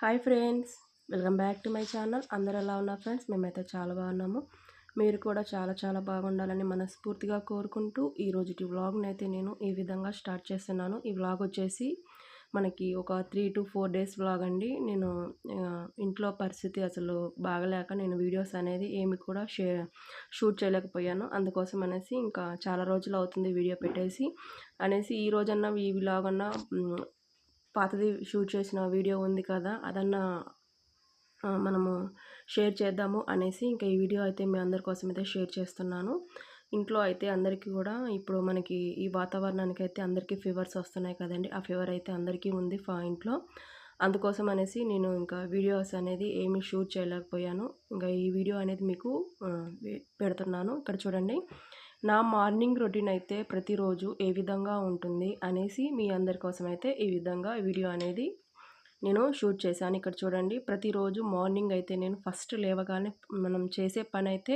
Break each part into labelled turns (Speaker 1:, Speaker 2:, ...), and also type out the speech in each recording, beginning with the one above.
Speaker 1: Hi friends welcome back to my channel. అందరు ఎలా ఉన్నారు ఫ్రెండ్స్? మేమైతే చాలా బాగున్నాము. మీరు కూడా చాలా చాలా బాగుండాలని మనస్ఫూర్తిగా కోరుకుంటూ ఈ రోజుటి వ్లాగ్ని అయితే నేను ఈ విధంగా స్టార్ట్ చేస్తున్నాను. ఈ వ్లాగ్ వచ్చేసి మనకి ఒక three to four days vlog అండి. నేను ఇంట్లో పరిస్థితి అసలు బాగలేక నేను వీడియోస్ అనేది ఏమి కూడా షే షూట్ చేయలేకపోయాను. అందుకోసం అనేసి ఇంకా చాలా రోజులు అవుతుంది వీడియో పెట్టేసి అనేసి ఈ రోజన్నా ఈ వ్లాగ్ అన్నా పాతది షూట్ చేసిన వీడియో ఉంది కదా అదన్నా మనము షేర్ చేద్దాము అనేసి ఇంకా ఈ వీడియో అయితే మీ అందరి కోసం అయితే షేర్ చేస్తున్నాను. ఇంట్లో అయితే అందరికీ కూడా ఇప్పుడు మనకి ఈ వాతావరణానికి అయితే అందరికీ ఫీవర్స్ వస్తున్నాయి కదండి. ఆ ఫీవర్ అయితే అందరికీ ఉంది ఫా ఇంట్లో. అందుకోసం అనేసి నేను ఇంకా వీడియోస్ అనేది ఏమీ షూట్ చేయలేకపోయాను. ఇంకా ఈ వీడియో అనేది మీకు పెడుతున్నాను. ఇక్కడ చూడండి. నా మార్నింగ్ రొటీన్ అయితే ప్రతిరోజు ఏ విధంగా ఉంటుంది అనేసి మీ అందరి కోసం అయితే ఈ విధంగా వీడియో అనేది నేను షూట్ చేశాను ఇక్కడ చూడండి. ప్రతిరోజు మార్నింగ్ అయితే నేను ఫస్ట్ లేవగానే మనం చేసే పని అయితే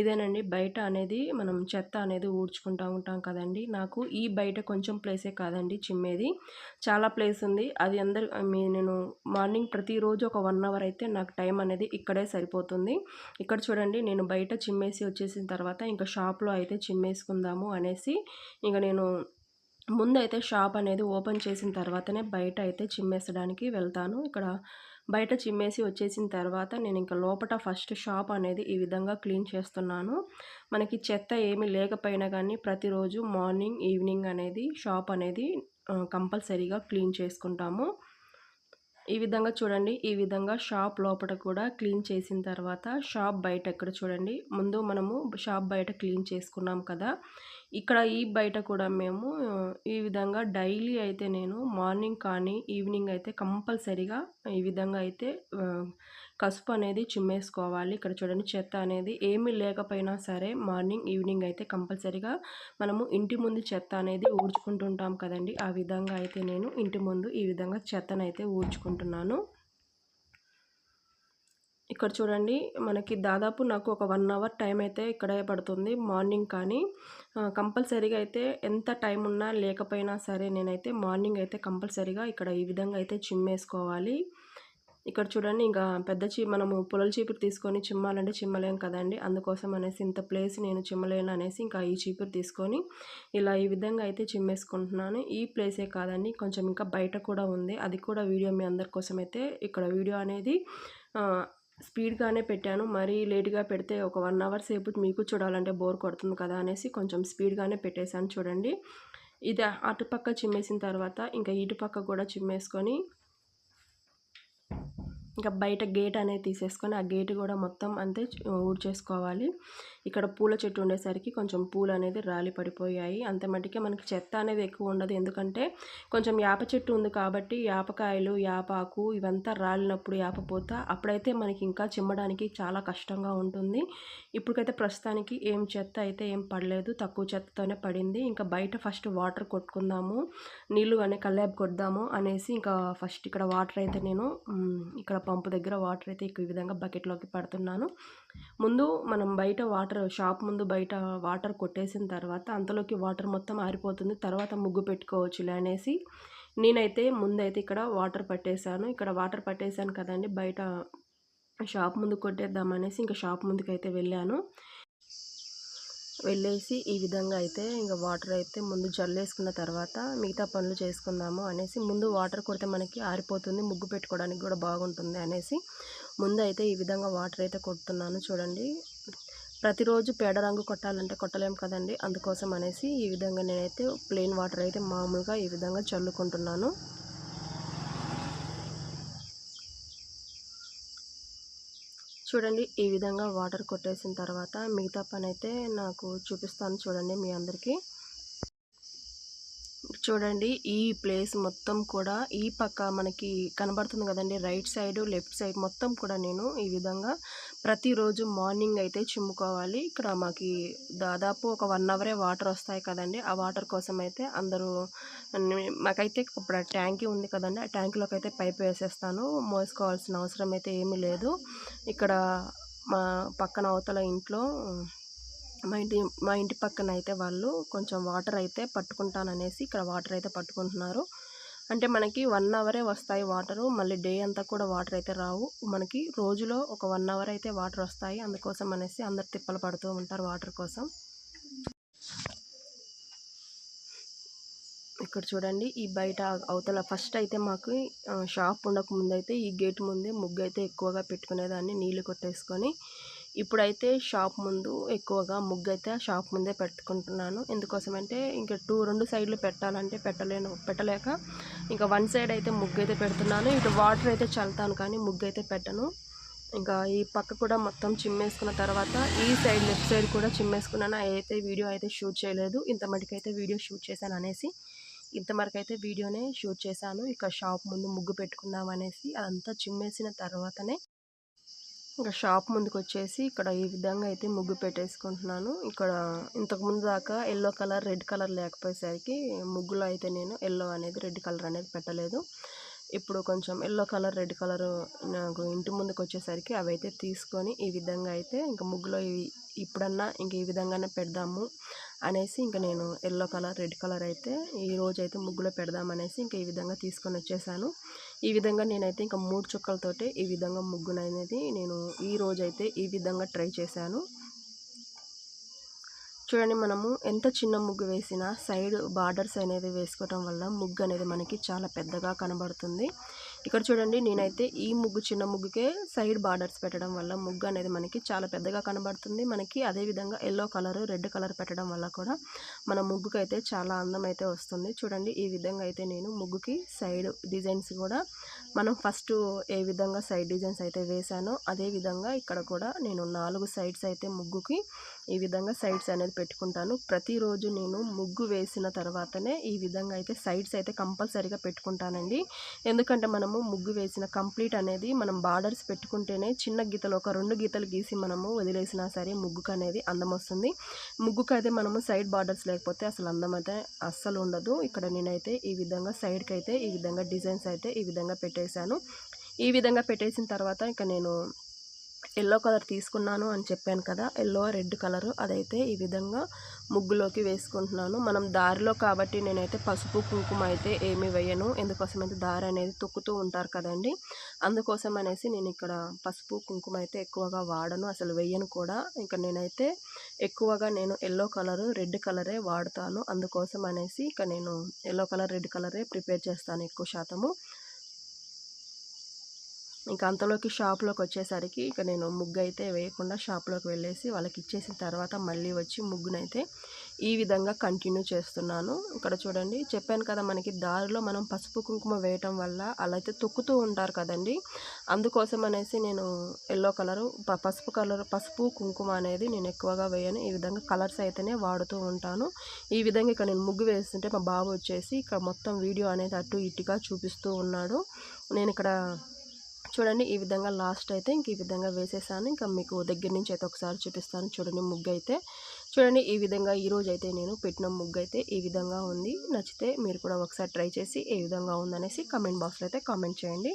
Speaker 1: ఇదేనండి. బయట అనేది మనం చెత్త అనేది ఊడ్చుకుంటూ ఉంటాం కదండి. నాకు ఈ బయట కొంచెం ప్లేసే కాదండి చిమ్మేది. చాలా ప్లేస్ ఉంది. అది అందరు మీ నేను మార్నింగ్ ప్రతిరోజు ఒక వన్ అవర్ అయితే నాకు టైం అనేది ఇక్కడే సరిపోతుంది. ఇక్కడ చూడండి నేను బయట చిమ్మేసి వచ్చేసిన తర్వాత ఇంకా షాప్లో అయితే చిమ్మేసుకుందాము అనేసి ఇంకా నేను ముందు అయితే షాప్ అనేది ఓపెన్ చేసిన తర్వాతనే బయట అయితే చిమ్మేసడానికి వెళ్తాను. ఇక్కడ బయట చిమ్మేసి వచ్చేసిన తర్వాత నేను ఇంకా లోపల ఫస్ట్ షాప్ అనేది ఈ విధంగా క్లీన్ చేస్తున్నాను. మనకి చెత్త ఏమీ లేకపోయినా కానీ ప్రతిరోజు మార్నింగ్ ఈవినింగ్ అనేది షాప్ అనేది కంపల్సరీగా క్లీన్ చేసుకుంటాము. ఈ విధంగా చూడండి ఈ విధంగా షాప్ లోపల కూడా క్లీన్ చేసిన తర్వాత షాప్ బయట ఎక్కడ చూడండి ముందు మనము షాప్ బయట క్లీన్ చేసుకున్నాం కదా. ఇక్కడ ఈ బయట కూడా మేము ఈ విధంగా డైలీ అయితే నేను మార్నింగ్ కానీ ఈవినింగ్ అయితే కంపల్సరీగా ఈ విధంగా అయితే కసుపు అనేది చిమ్మేసుకోవాలి. ఇక్కడ చూడండి చెత్త అనేది ఏమీ లేకపోయినా సరే మార్నింగ్ ఈవినింగ్ అయితే కంపల్సరీగా మనము ఇంటి ముందు చెత్త అనేది ఊడ్చుకుంటుంటాం కదండి. ఆ విధంగా అయితే నేను ఇంటి ముందు ఈ విధంగా చెత్తనైతే ఊడ్చుకుంటున్నాను. ఇక్కడ చూడండి మనకి దాదాపు నాకు ఒక వన్ అవర్ టైం అయితే ఇక్కడే పడుతుంది మార్నింగ్ కానీ కంపల్సరీగా అయితే ఎంత టైం ఉన్నా లేకపోయినా సరే నేనైతే మార్నింగ్ అయితే కంపల్సరీగా ఇక్కడ ఈ విధంగా అయితే చిమ్మేసుకోవాలి. ఇక్కడ చూడండి ఇంకా పెద్ద చీ మనము పొలల చీపురు తీసుకొని చిమ్మాలంటే చిమ్మలేం కదండి. అందుకోసం అనేసి ఇంత ప్లేస్ నేను చిమ్మలేను అనేసి ఇంకా ఈ చీపురు తీసుకొని ఇలా ఈ విధంగా అయితే చిమ్మేసుకుంటున్నాను. ఈ ప్లేసే కాదండి కొంచెం ఇంకా బయట కూడా ఉంది. అది కూడా వీడియో మీ అందరి కోసం అయితే ఇక్కడ వీడియో అనేది స్పీడ్గానే పెట్టాను. మరీ లేట్గా పెడితే ఒక వన్ అవర్ సేపు మీకు చూడాలంటే బోర్ కొడుతుంది కదా అనేసి కొంచెం స్పీడ్గానే పెట్టేశాను చూడండి. ఇది అటుపక్క చిమ్మేసిన తర్వాత ఇంకా ఇటుపక్క కూడా చిమ్మేసుకొని ఇంకా బయట గేట్ అనేది తీసేసుకొని ఆ గేట్ కూడా మొత్తం అంతే ఊడ్చేసుకోవాలి. ఇక్కడ పూల చెట్టు ఉండేసరికి కొంచెం పూలు అనేది రాలి పడిపోయాయి. అంత మటుకే మనకి చెత్త అనేది ఎక్కువ ఉండదు. ఎందుకంటే కొంచెం యాప చెట్టు ఉంది కాబట్టి యాపకాయలు యాపాకు ఇవంతా రాలినప్పుడు యాపపోత అప్పుడైతే మనకి ఇంకా చిమ్మడానికి చాలా కష్టంగా ఉంటుంది. ఇప్పటికైతే ప్రస్తుతానికి ఏం చెత్త అయితే ఏం పడలేదు. తక్కువ చెత్తతోనే పడింది. ఇంకా బయట ఫస్ట్ వాటర్ కొట్టుకుందాము నీళ్ళు కానీ కల్లాపు కొడదాము అనేసి ఇంకా ఫస్ట్ ఇక్కడ వాటర్ అయితే నేను ఇక్కడ పంపు దగ్గర వాటర్ అయితే ఈ విధంగా బకెట్లోకి పడుతున్నాను. ముందు మనం బయట వాటర్ షాప్ ముందు బయట వాటర్ కొట్టేసిన తర్వాత అంతలోకి వాటర్ మొత్తం ఆరిపోతుంది. తర్వాత ముగ్గు పెట్టుకోవచ్చులే అనేసి నేనైతే ముందైతే ఇక్కడ వాటర్ పట్టేశాను. ఇక్కడ వాటర్ పట్టేశాను కదండి బయట షాప్ ముందు కొట్టేద్దాం అనేసి ఇంకా షాప్ ముందుకు అయితే వెళ్ళాను. వెళ్ళేసి ఈ విధంగా అయితే ఇంకా వాటర్ అయితే ముందు జల్లేసుకున్న తర్వాత మిగతా పనులు చేసుకుందాము అనేసి ముందు వాటర్ కొడితే మనకి ఆరిపోతుంది ముగ్గు పెట్టుకోవడానికి కూడా బాగుంటుంది అనేసి ముందు అయితే ఈ విధంగా వాటర్ అయితే కొడుతున్నాను. చూడండి ప్రతిరోజు పేడ రంగు కొట్టాలంటే కొట్టలేం కదండి. అందుకోసం అనేసి ఈ విధంగా నేనైతే ప్లెయిన్ వాటర్ అయితే మామూలుగా ఈ విధంగా చల్లుకుంటున్నాను. చూడండి ఈ విధంగా వాటర్ కొట్టేసిన తర్వాత మిగతా పని అయితే నాకు చూపిస్తాను చూడండి మీ అందరికీ. చూడండి ఈ ప్లేస్ మొత్తం కూడా ఈ పక్క మనకి కనబడుతుంది కదండి రైట్ సైడ్ లెఫ్ట్ సైడ్ మొత్తం కూడా నేను ఈ విధంగా ప్రతిరోజు మార్నింగ్ అయితే చిమ్ముకోవాలి. ఇక్కడ మాకి దాదాపు ఒక వన్ అవరే వాటర్ వస్తాయి కదండి ఆ వాటర్ కోసం అయితే అందరూ మాకైతే ఇప్పుడు ట్యాంకీ ఉంది కదండి ఆ ట్యాంకీలోకి అయితే పైప్ వేసేస్తాను మోసుకోవాల్సిన అవసరం అయితే ఏమీ లేదు. ఇక్కడ మా పక్కన అవతల ఇంట్లో మా ఇంటి మా ఇంటి పక్కన అయితే వాళ్ళు కొంచెం వాటర్ అయితే పట్టుకుంటాననేసి ఇక్కడ వాటర్ అయితే పట్టుకుంటున్నారు. అంటే మనకి వన్ అవరే వస్తాయి వాటరు మళ్ళీ డే అంతా కూడా వాటర్ అయితే రావు. మనకి రోజులో ఒక వన్ అవర్ అయితే వాటర్ వస్తాయి. అందుకోసం అనేసి అందరు తిప్పలు పడుతూ ఉంటారు వాటర్ కోసం. ఇక్కడ చూడండి ఈ బయట అవతల ఫస్ట్ అయితే మాకు షాప్ ఉండక ముందైతే ఈ గేట్ ముందే ముగ్గు అయితే ఎక్కువగా పెట్టుకునేదాన్ని నీళ్ళు కొట్టేసుకొని. ఇప్పుడైతే షాప్ ముందు ఎక్కువగా ముగ్గు అయితే షాప్ ముందే పెట్టుకుంటున్నాను. ఎందుకోసమంటే ఇంకా టూ రెండు సైడ్లు పెట్టాలంటే పెట్టలేను పెట్టలేక ఇంకా వన్ సైడ్ అయితే ముగ్గు అయితే పెడుతున్నాను. ఇటు వాటర్ అయితే చల్తాను కానీ ముగ్గు అయితే పెట్టను. ఇంకా ఈ పక్క కూడా మొత్తం చిమ్మేసుకున్న తర్వాత ఈ సైడ్ లెఫ్ట్ సైడ్ కూడా చిమ్మేసుకున్నాను. అయితే వీడియో అయితే షూట్ చేయలేదు. ఇంత మటుకైతే వీడియో షూట్ చేశాను అనేసి ఇంతవరకు అయితే వీడియోనే షూట్ చేశాను. ఇక షాప్ ముందు ముగ్గు పెట్టుకుందాం అనేసి అదంతా చిమ్మేసిన తర్వాతనే ఇంకా షాప్ ముందుకు వచ్చేసి ఇక్కడ ఈ విధంగా అయితే ముగ్గు పెట్టేసుకుంటున్నాను. ఇక్కడ ఇంతకు ముందు దాకా ఎల్లో కలర్ రెడ్ కలర్ లేకపోయేసరికి ముగ్గులో అయితే నేను ఎల్లో అనేది రెడ్ కలర్ అనేది పెట్టలేదు. ఇప్పుడు కొంచెం ఎల్లో కలర్ రెడ్ కలర్ నాకు ఇంటి ముందుకు వచ్చేసరికి అవి అయితే తీసుకొని ఈ విధంగా అయితే ఇంకా ముగ్గులో ఇవి ఇప్పుడన్నా ఇంక ఈ విధంగానే పెడదాము అనేసి ఇంకా నేను ఎల్లో కలర్ రెడ్ కలర్ అయితే ఈ రోజు అయితే ముగ్గులో పెడదామనేసి ఇంకా ఈ విధంగా తీసుకొని వచ్చేసాను. ఈ విధంగా నేనైతే ఇంకా మూడు చుక్కలతోటి ఈ విధంగా ముగ్గుననేది నేను ఈ రోజు అయితే ఈ విధంగా ట్రై చేశాను. చూడండి మనము ఎంత చిన్న ముగ్గు వేసినా సైడ్ బార్డర్స్ అనేది వేసుకోవటం వల్ల ముగ్గు అనేది మనకి చాలా పెద్దగా కనబడుతుంది. ఇక్కడ చూడండి నేనైతే ఈ ముగ్గు చిన్న ముగ్గుకే సైడ్ బార్డర్స్ పెట్టడం వల్ల ముగ్గు అనేది మనకి చాలా పెద్దగా కనబడుతుంది. మనకి అదేవిధంగా ఎల్లో కలర్ రెడ్ కలర్ పెట్టడం వల్ల కూడా మన ముగ్గుకి అయితే చాలా అందం అయితే వస్తుంది. చూడండి ఈ విధంగా అయితే నేను ముగ్గుకి సైడ్ డిజైన్స్ కూడా మనం ఫస్ట్ ఏ విధంగా సైడ్ డిజైన్స్ అయితే వేసానో అదే విధంగా ఇక్కడ కూడా నేను నాలుగు సైడ్స్ అయితే ముగ్గుకి ఈ విధంగా సైడ్స్ అనేది పెట్టుకుంటాను. ప్రతిరోజు నేను ముగ్గు వేసిన తర్వాతనే ఈ విధంగా అయితే సైడ్స్ అయితే కంపల్సరీగా పెట్టుకుంటానండి. ఎందుకంటే మనము ముగ్గు వేసిన కంప్లీట్ అనేది మనం బార్డర్స్ పెట్టుకుంటేనే చిన్న గీతలు ఒక రెండు గీతలు గీసి మనము వదిలేసినా సరే ముగ్గుకు అనేది అందం వస్తుంది. ముగ్గుకు అయితే మనము సైడ్ బార్డర్స్ లేకపోతే అసలు అందం అయితే అస్సలు ఉండదు. ఇక్కడ నేనైతే ఈ విధంగా సైడ్కి అయితే ఈ విధంగా డిజైన్స్ అయితే ఈ విధంగా పెట్టేశాను. ఈ విధంగా పెట్టేసిన తర్వాత ఇక నేను ఎల్లో కలర్ తీసుకున్నాను అని చెప్పాను కదా ఎల్లో రెడ్ కలర్. అదైతే ఈ విధంగా ముగ్గులోకి వేసుకుంటున్నాను. మనం దారిలో కాబట్టి నేనైతే పసుపు కుంకుమ అయితే ఏమి వేయను. ఎందుకోసం అయితే దారి అనేది తొక్కుతూ ఉంటారు కదండి. అందుకోసం అనేసి నేను ఇక్కడ పసుపు కుంకుమ అయితే ఎక్కువగా వాడను. అసలు వేయను కూడా. ఇంకా నేనైతే ఎక్కువగా నేను ఎల్లో కలర్ రెడ్ కలరే వాడతాను. అందుకోసం అనేసి ఇక నేను ఎల్లో కలర్ రెడ్ కలరే ప్రిపేర్ చేస్తాను ఎక్కువ శాతము. ఇంకా అంతలోకి షాప్లోకి వచ్చేసరికి ఇక నేను ముగ్గు అయితే వేయకుండా షాప్లోకి వెళ్ళేసి వాళ్ళకి ఇచ్చేసిన తర్వాత మళ్ళీ వచ్చి ముగ్గునైతే ఈ విధంగా కంటిన్యూ చేస్తున్నాను. ఇక్కడ చూడండి చెప్పాను కదా మనకి దారిలో మనం పసుపు కుంకుమ వేయటం వల్ల అలా అయితే తొక్కుతూ ఉంటారు కదండి. అందుకోసం అనేసి నేను ఎల్లో కలరు పసుపు కలర్ పసుపు కుంకుమ అనేది నేను ఎక్కువగా వేయను. ఈ విధంగా కలర్స్ అయితేనే వాడుతూ ఉంటాను. ఈ విధంగా ఇక్కడ నేను ముగ్గు వేస్తుంటే మా బాబు వచ్చేసి ఇక్కడ మొత్తం వీడియో అనేది అటు ఇటుగా చూపిస్తూ ఉన్నాడు. నేను ఇక్కడ చూడండి ఈ విధంగా లాస్ట్ అయితే ఇంక ఈ విధంగా వేసేసాను. ఇంకా మీకు దగ్గర నుంచి అయితే ఒకసారి చూపిస్తాను. చూడండి ముగ్గు అయితే చూడండి ఈ విధంగా ఈరోజు అయితే నేను పెట్టిన ముగ్గు అయితే ఈ విధంగా ఉంది. నచ్చితే మీరు కూడా ఒకసారి ట్రై చేసి ఏ విధంగా ఉందనేసి కమెంట్ బాక్స్లో అయితే కామెంట్ చేయండి.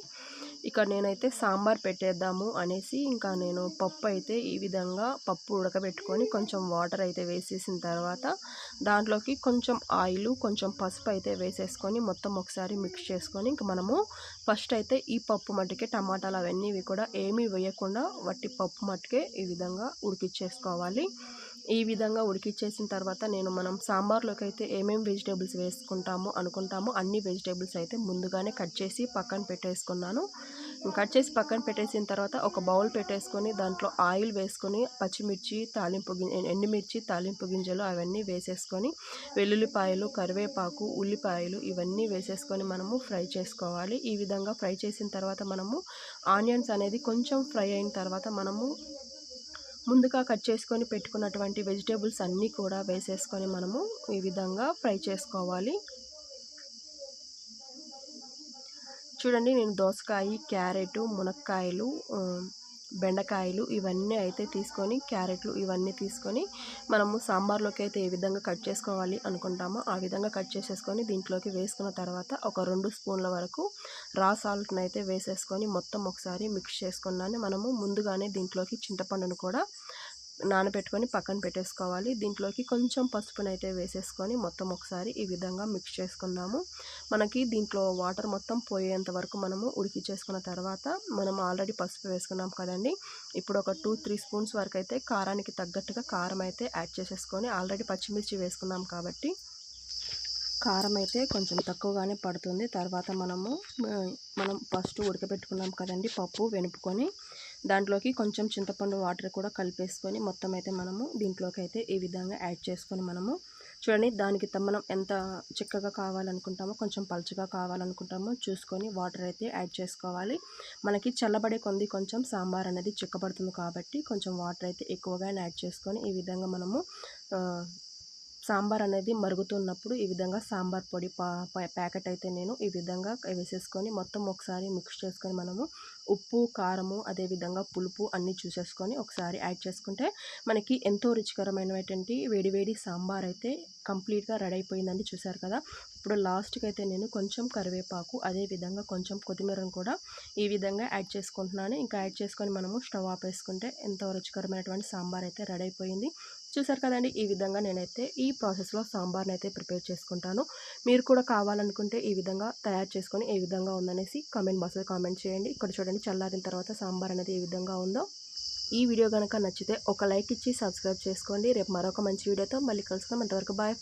Speaker 1: ఇక్కడ నేనైతే సాంబార్ పెట్టేద్దాము అనేసి ఇంకా నేను పప్పు అయితే ఈ విధంగా పప్పు ఉడకబెట్టుకొని కొంచెం వాటర్ అయితే వేసేసిన తర్వాత దాంట్లోకి కొంచెం ఆయిల్ కొంచెం పసుపు అయితే వేసేసుకొని మొత్తం ఒకసారి మిక్స్ చేసుకొని ఇంక మనము ఫస్ట్ అయితే ఈ పప్పు మట్టుకే టమాటాలు అవన్నీ కూడా ఏమీ వేయకుండా వట్టి పప్పు మట్టుకే ఈ విధంగా ఉడికిచ్చేసుకోవాలి. ఈ విధంగా ఉడికిచ్చేసిన తర్వాత నేను మనం సాంబార్లోకి అయితే ఏమేమి వెజిటేబుల్స్ వేసుకుంటాము అనుకుంటామో అన్ని వెజిటేబుల్స్ అయితే ముందుగానే కట్ చేసి పక్కన పెట్టేసుకున్నాను. కట్ చేసి పక్కన పెట్టేసిన తర్వాత ఒక బౌల్ పెట్టేసుకొని దాంట్లో ఆయిల్ వేసుకొని పచ్చిమిర్చి తాలింపు ఎండుమిర్చి తాలింపు గింజలు అవన్నీ వేసేసుకొని వెల్లుల్లిపాయలు కరివేపాకు ఉల్లిపాయలు ఇవన్నీ వేసేసుకొని మనము ఫ్రై చేసుకోవాలి. ఈ విధంగా ఫ్రై చేసిన తర్వాత మనము ఆనియన్స్ అనేది కొంచెం ఫ్రై అయిన తర్వాత మనము ముందుగా కట్ చేసుకొని పెట్టుకున్నటువంటి వెజిటేబుల్స్ అన్నీ కూడా వేసేసుకొని మనము ఈ విధంగా ఫ్రై చేసుకోవాలి. చూడండి నేను దోసకాయ క్యారెట్ మునక్కాయలు బెండకాయలు ఇవన్నీ అయితే తీసుకొని క్యారెట్లు ఇవన్నీ తీసుకొని మనము సాంబార్లోకి అయితే ఏ విధంగా కట్ చేసుకోవాలి అనుకుంటామో ఆ విధంగా కట్ చేసేసుకొని దీంట్లోకి వేసుకున్న తర్వాత ఒక రెండు స్పూన్ల వరకు రా సాల్ట్ని అయితే వేసేసుకొని మొత్తం ఒకసారి మిక్స్ చేసుకున్నాను మనము ముందుగానే దీంట్లోకి చింతపండును కూడా నానబెట్టుకొని పక్కన పెట్టేసుకోవాలి. దీంట్లోకి కొంచెం పసుపునైతే వేసేసుకొని మొత్తం ఒకసారి ఈ విధంగా మిక్స్ చేసుకున్నాము మనకి దీంట్లో వాటర్ మొత్తం పోయేంత వరకు మనము ఉడికిచ్చేసుకున్న తర్వాత మనం ఆల్రెడీ పసుపు వేసుకున్నాం కదండి. ఇప్పుడు ఒక టూ త్రీ స్పూన్స్ వరకు అయితే కారానికి తగ్గట్టుగా కారం అయితే యాడ్ చేసేసుకొని ఆల్రెడీ పచ్చిమిర్చి వేసుకున్నాం కాబట్టి కారం అయితే కొంచెం తక్కువగానే పడుతుంది. తర్వాత మనము మనం ఫస్ట్ ఉడకబెట్టుకున్నాం కదండి పప్పు వెనుపుకొని. దాంట్లోకి కొంచెం చింతపండు వాటర్ కూడా కలిపేసుకొని మొత్తం అయితే మనము దీంట్లోకి అయితే ఈ విధంగా యాడ్ చేసుకొని మనము చూడండి దానికి మనం ఎంత చిక్కగా కావాలనుకుంటామో కొంచెం పలుచగా కావాలనుకుంటామో చూసుకొని వాటర్ అయితే యాడ్ చేసుకోవాలి. మనకి చల్లబడే కొంది కొంచెం సాంబార్ అనేది చిక్కబడుతుంది కాబట్టి కొంచెం వాటర్ అయితే ఎక్కువగా యాడ్ చేసుకొని ఈ విధంగా మనము సాంబార్ అనేది మరుగుతున్నప్పుడు ఈ విధంగా సాంబార్ పొడి ప్యాకెట్ అయితే నేను ఈ విధంగా వేసేసుకొని మొత్తం ఒకసారి మిక్స్ చేసుకొని మనము ఉప్పు కారము అదేవిధంగా పులుపు అన్నీ చూసేసుకొని ఒకసారి యాడ్ చేసుకుంటే మనకి ఎంతో రుచికరమైనటువంటి వేడివేడి సాంబార్ అయితే కంప్లీట్గా రెడీ అయిపోయిందండి. చూసారు కదా? ఇప్పుడు లాస్ట్కి అయితే నేను కొంచెం కరివేపాకు అదేవిధంగా కొంచెం కొత్తిమీరను కూడా ఈ విధంగా యాడ్ చేసుకుంటున్నాను. ఇంకా యాడ్ చేసుకొని మనము స్టవ్ ఆపేసుకుంటే ఎంతో రుచికరమైనటువంటి సాంబార్ అయితే రెడీ అయిపోయింది. చూసారు కదండి ఈ విధంగా నేనైతే ఈ ప్రాసెస్లో సాంబార్ని అయితే ప్రిపేర్ చేసుకుంటాను. మీరు కూడా కావాలనుకుంటే ఈ విధంగా తయారు చేసుకొని ఏ విధంగా ఉందనేసి కామెంట్ బాక్స్లో కామెంట్ చేయండి. ఇక్కడ చూడండి చల్లారిన తర్వాత సాంబార్ అనేది ఏ విధంగా ఉందో. ఈ వీడియో కనుక నచ్చితే ఒక లైక్ ఇచ్చి సబ్స్క్రైబ్ చేసుకోండి. రేపు మరొక మంచి వీడియోతో మళ్ళీ కలుసుకుందాం. అంతవరకు బాయ్